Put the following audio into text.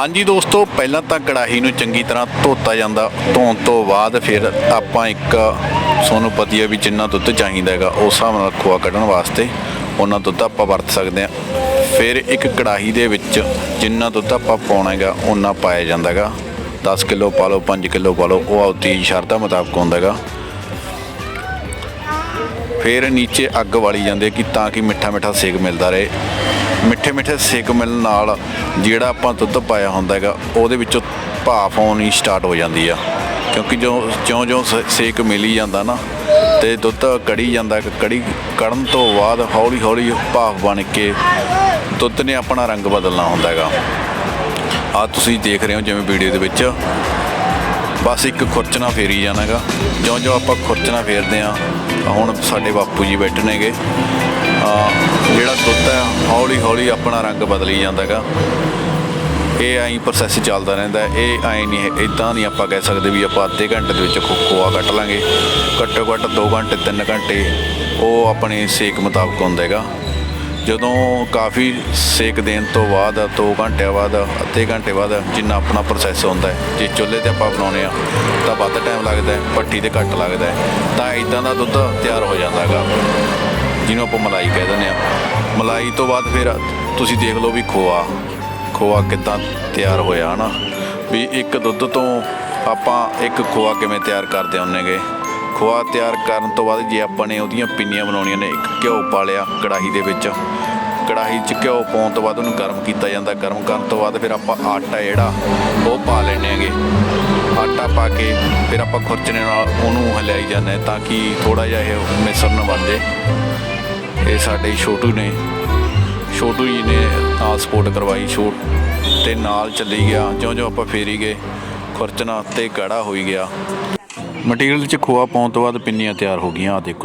ਹਾਂਜੀ ਦੋਸਤੋ, ਪਹਿਲਾਂ ਤਾਂ ਕੜਾਹੀ ਨੂੰ ਚੰਗੀ ਤਰ੍ਹਾਂ ਧੋਤਾ ਜਾਂਦਾ। ਧੋਣ ਤੋਂ ਬਾਅਦ ਫਿਰ ਆਪਾਂ ਇੱਕ ਸੋਨੂੰ ਪਤੀ ਹੈ ਵੀ ਜਿੰਨਾ ਦੁੱਧ ਚਾਹੀਦਾ ਹੈਗਾ, ਉਸ ਹਿਸਾਬ ਨਾਲ ਖੋਆ ਕੱਢਣ ਵਾਸਤੇ ਉਹਨਾਂ ਦੁੱਧ ਆਪਾਂ ਵਰਤ ਸਕਦੇ ਹਾਂ। ਫਿਰ ਇੱਕ ਕੜਾਹੀ ਦੇ ਵਿੱਚ ਜਿੰਨਾ ਦੁੱਧ ਆਪਾਂ ਪਾਉਣਾ ਹੈਗਾ ਉਹਨਾਂ ਪਾਇਆ ਜਾਂਦਾ ਹੈਗਾ। 10 ਕਿਲੋ ਪਾ ਲਓ 5 ਕਿਲੋ ਪਾ ਲਓ, ਉਹ ਆਪਦੀ ਸ਼ਰਤਾਂ ਮੁਤਾਬਕ ਹੁੰਦਾ ਹੈਗਾ। ਫਿਰ ਨੀਚੇ ਅੱਗ ਵਾਲੀ ਜਾਂਦੇ ਕਿ ਤਾਂ ਕਿ ਮਿੱਠਾ ਮਿੱਠਾ ਸੇਕ ਮਿਲਦਾ ਰਹੇ। ਮਿੱਠੇ ਮਿੱਠੇ ਸੇਕ ਮਿਲਣ ਨਾਲ ਜਿਹੜਾ ਆਪਾਂ ਦੁੱਧ ਪਾਇਆ ਹੁੰਦਾ ਹੈਗਾ, ਉਹਦੇ ਵਿੱਚੋਂ ਭਾਫ ਆਉਣੀ ਸਟਾਰਟ ਹੋ ਜਾਂਦੀ ਆ। ਕਿਉਂਕਿ ਜੋ ਜਿਉਂ ਜਿਉਂ ਸ- ਸੇਕ ਮਿਲੀ ਜਾਂਦਾ ਨਾ, ਤੇ ਦੁੱਧ ਕੜੀ ਜਾਂਦਾ, ਕੜੀ ਕੜਨ ਤੋਂ ਬਾਅਦ ਹੌਲੀ ਹੌਲੀ ਭਾਫ ਬਣ ਕੇ ਦੁੱਧ ਨੇ ਆਪਣਾ ਰੰਗ ਬਦਲਣਾ ਹੁੰਦਾ ਹੈਗਾ। ਆ ਤੁਸੀਂ ਦੇਖ ਰਹੇ ਹੋ ਜਿਵੇਂ ਵੀਡੀਓ ਦੇ ਵਿੱਚ। ਬਸ ਇੱਕ ਖੁਰਚਣਾ ਫੇਰੀ ਜਾਣਾਗਾ ਜਿਉਂ ਜਿਉਂ ਆਪਾਂ ਖੁਰਚਣਾ ਫੇਰਦੇ ਆ ਹੁਣ ਸਾਡੇ ਬਾਪੂ ਜੀ ਬੈਠੇ ਨੇਗੇ। ਜਿਹੜਾ ਦੁੱਧ ਹੈ, ਹੌਲੀ ਹੌਲੀ ਆਪਣਾ ਰੰਗ ਬਦਲੀ ਜਾਂਦਾ ਜਾਂਦਾਗਾ। ਇਹ ਐਂ ਪ੍ਰੋਸੈਸ ਚੱਲਦਾ ਰਹਿੰਦਾ ਇਹ ਐਂ ਨਹੀਂ ਇਦਾਂ ਨਹੀਂ ਆਪਾਂ ਕਹਿ ਸਕਦੇ ਵੀ ਆਪਾਂ ਅੱਧੇ ਘੰਟੇ ਦੇ ਵਿੱਚ ਖੋ- ਖੋਆ ਕੱਟ ਲਾਂਗੇ। ਘੱਟੋ ਘੱਟ 2 ਘੰਟੇ 3 ਘੰਟੇ ਉਹ ਆਪਣੇ ਸੇਕ ਮੁਤਾਬਕ ਹੁੰਦਾ ਹੈਗਾ। ਜਦੋਂ ਕਾਫੀ ਸੇਕ ਦੇਣ ਤੋਂ ਬਾਅਦ 2 ਘੰਟਿਆਂ ਬਾਅਦ, ਅੱਧੇ ਘੰਟੇ ਬਾਅਦ ਜਿੰਨਾ ਆਪਣਾ ਪ੍ਰੋਸੈਸ ਹੁੰਦਾ ਹੈ, ਜੇ ਚੁੱਲ੍ਹੇ ਤੇ ਆਪਾਂ ਬਣਾਉਨੇ ਆ ਤਾਂ ਵੱਧ ਟਾਈਮ ਲੱਗਦਾ ਹੈ ਭੱਠੀ ਤੇ ਘੱਟ ਲੱਗਦਾ ਹੈ, ਤਾਂ ਇਦਾਂ ਦਾ ਦੁੱਧ ਤਿਆਰ ਹੋ ਜਾਂਦਾ ਹੈਗਾ। ਜਿਹਨੂੰ ਆਪਾਂ ਮਲਾਈ ਕਹਿ ਦਿੰਦੇ ਆ ਮਲਾਈ ਤੋਂ ਬਾਅਦ ਫਿਰ ਤੁਸੀਂ ਦੇਖ ਲਓ ਵੀ ਖੋਆ ਖੋਆ ਕਿੱਦਾਂ ਤਿਆਰ ਹੋਇਆ, ਹਨਾ? ਵੀ ਇੱਕ ਦੁੱਧ ਤੋਂ ਆਪਾਂ ਇੱਕ ਖੋਆ ਕਿਵੇਂ ਤਿਆਰ ਕਰਦੇ ਹੁੰਨੇਗੇ? ਖੋਆ ਤਿਆਰ ਕਰਨ ਤੋਂ ਬਾਅਦ ਜੇ ਆਪਾਂ ਨੇ ਉਹਦੀਆਂ ਪਿੰਨੀਆਂ ਬਣਾਉਣੀਆਂ ਨੇ, ਇੱਕ ਘਿਓ ਪਾ ਲਿਆ ਕੜਾਹੀ ਦੇ ਵਿੱਚ। ਕੜਾਹੀ 'ਚ ਘਿਓ ਪਾਉਣ ਤੋਂ ਬਾਅਦ ਉਹਨੂੰ ਗਰਮ ਕੀਤਾ ਜਾਂਦਾ। ਗਰਮ ਕਰਨ ਤੋਂ ਬਾਅਦ ਫਿਰ ਆਪਾਂ ਆਟਾ ਜਿਹੜਾ, ਉਹ ਪਾ ਲੈਣੇ ਹੈਗੇ। ਆਟਾ ਪਾ ਕੇ ਫਿਰ ਆਪਾਂ ਖੁਰਚਣੇ ਨਾਲ ਉਹਨੂੰ ਹਲਾਈ ਜਾਂਦੇ ਹਾਂ ਤਾਂ ਕਿ ਥੋੜਾ ਜਿਹਾ ਇਹ ਮਿശ്ਰਣ ਬਣ ਜੇ ਇਹ ਸਾਡੇ ਛੋਟੂ ਨੇ, ਛੋਟੂ ਜੀ ਨੇ ਨਾਲ ਸਪੋਰਟ ਕਰਵਾਈ। ਛੋਟ ਤੇ ਨਾਲ ਚੱਲੀ ਗਿਆ। ਜਿਉਂ ਜਿਉਂ ਆਪਾਂ ਫੇਰੀ ਗਏ, ਖੁਰਚਣਾ ਤੇ ਗਾੜਾ ਹੋਈ ਗਿਆ। ਮਟੀਰੀਅਲ 'ਚ ਖੋਆ ਪਾਉਣ ਤੋਂ ਬਾਅਦ ਪਿੰਨੀਆਂ ਤਿਆਰ ਹੋ ਗਈਆਂ ਆ ਦੇਖੋ।